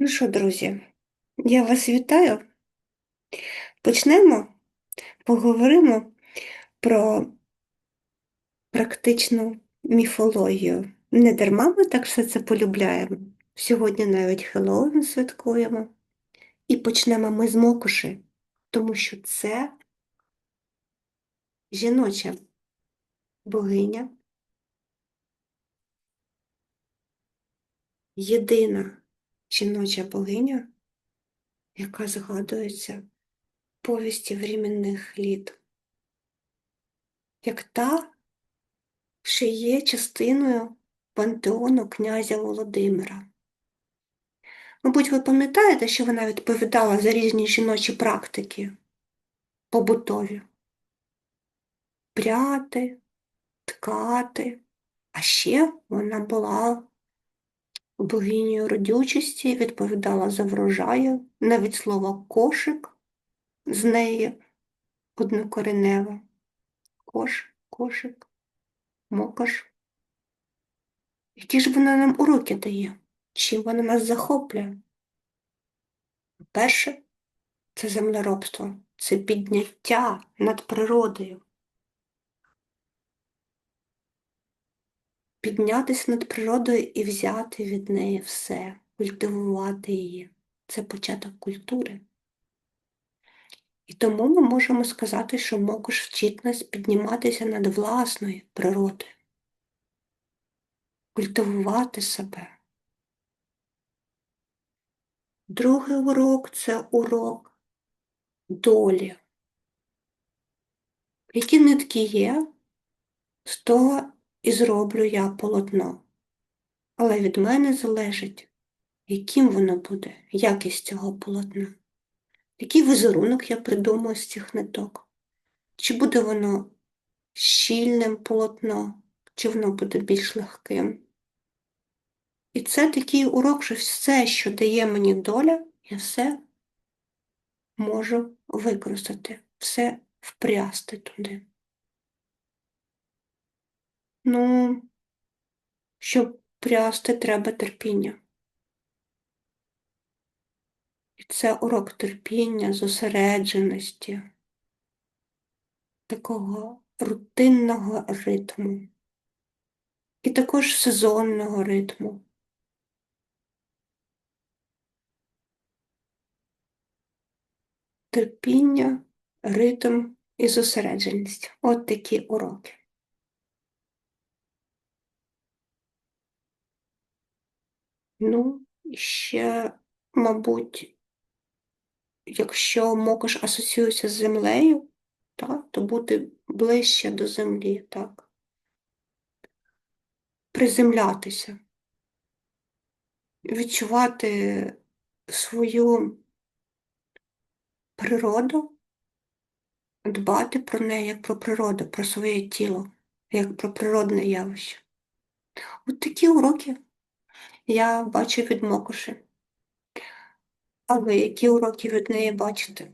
Ну що, друзі, я вас вітаю. Почнемо, поговоримо про практичну міфологію. Не дарма ми так все це полюбляємо. Сьогодні навіть Хеллоуін святкуємо. І почнемо ми з Мокуші, тому що це жіноча богиня, єдина жіноча богиня, яка згадується в повісті временних літ, як та, що є частиною пантеону князя Володимира. Мабуть, ви пам'ятаєте, що вона відповідала за різні жіночі практики побутові? Пряти, ткати, а ще вона була богинею родючості, відповідала за врожаю, навіть слово кошик з неї однокореневе. Кош, кошик, мокаш. Які ж вона нам уроки дає? Чим вона нас захоплює? Перше це землеробство, це підняття над природою. Піднятися над природою і взяти від неї все, культивувати її. Це початок культури. І тому ми можемо сказати, що Мокуш вчить нас підніматися над власною природою, культивувати себе. Другий урок це урок долі. Які нитки є, з того і зроблю я полотно. Але від мене залежить, яким воно буде, якість цього полотна. Який візерунок я придумаю з цих ниток? Чи буде воно щільним полотно, чи воно буде більш легким? І це такий урок, що все, що дає мені доля, я все можу використати, все впрясти туди. Ну, щоб прясти, треба терпіння. І це урок терпіння, зосередженості, такого рутинного ритму і також сезонного ритму. Терпіння, ритм і зосередженість. От такі уроки. Ну, ще, мабуть, якщо мокиш асоціюється з землею, так, то бути ближче до землі, так. Приземлятися, відчувати свою природу, дбати про неї як про природу, про своє тіло, як про природне явище. От такі уроки я бачу від Мокоші. А які уроки від неї бачите?